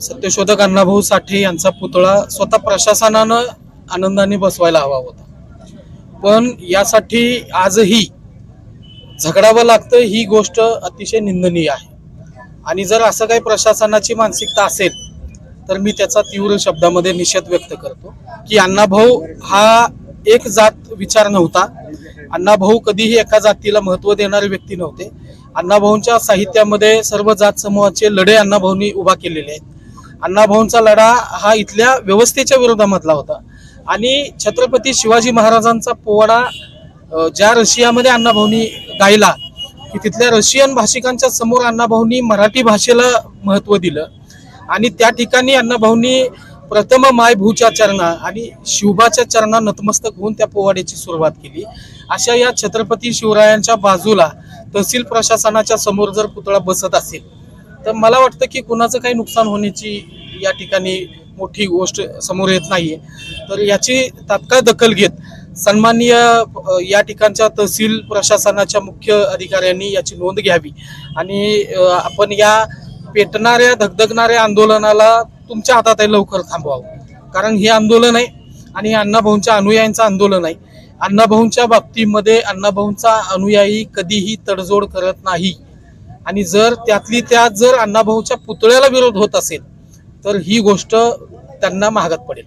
सत्यशोधक अण्णाभाऊ साठे यांचा पुतळा स्वतः प्रशासनानं आनंदाने बसवायला हवा होता. पण यासाठी आजही झगडावं लागतं ही गोष्ट अतिशय निंदनीय आहे. आणि जर असं काही प्रशासनाची मानसिकता असेल तर मी त्याचा तीव्र शब्दामध्ये निषेध व्यक्त करतो की अण्णाभाऊ हा एक जात विचार नव्हता. अण्णाभाऊ कधीही एका जातीला महत्त्व देणारे व्यक्ती नव्हते. अण्णाभाऊंच्या साहित्यामध्ये सर्व जात समूहाचे लढे अण्णाभाऊंनी उभा केलेले आहेत. अण्णाभाऊंचा लढा हा इथल्या व्यवस्थेच्या विरोधामधला होता. आणि छत्रपती शिवाजी महाराजांचा पोवाडा ज्या रशियामध्ये अण्णाभाऊंनी गायला की तिथल्या रशियन भाषिकांच्या समोर अण्णाभाऊंनी मराठी भाषेला महत्त्व दिलं. आणि त्या ठिकाणी अण्णाभाऊंनी प्रथम मायभूच्या चरणा आणि शिवबाच्या चरणा नतमस्तक होऊन त्या पोवाड्याची सुरुवात केली. अशा या छत्रपती शिवरायांच्या बाजूला तहसील प्रशासनाच्या समोर जर पुतळा बसत असेल तर मला वाटतं की कुणाचं काही नुकसान होण्याची या ठिकाणी मोठी गोष्ट समोर येत नाहीये. तर याची तात्काळ दखल घेत सन्माननीय या ठिकाणच्या तहसील प्रशासनाच्या मुख्य अधिकाऱ्यांनी याची नोंद घ्यावी. आणि आपण या पेटणाऱ्या धगधगणाऱ्या आंदोलनाला तुमच्या हातात आहे लवकर थांबवावं. कारण हे आंदोलन आहे आणि अण्णाभाऊंच्या अनुयायांचं आंदोलन आहे. अण्णाभाऊंच्या बाबतीमध्ये अण्णाभाऊंचा अनुयायी कधीही तडजोड करत नाही. आणि जर त्यातली त्या जर अण्णाभाऊच्या पुतळ्याला विरोध होत असेल तर ही गोष्ट त्यांना महागात पडेल.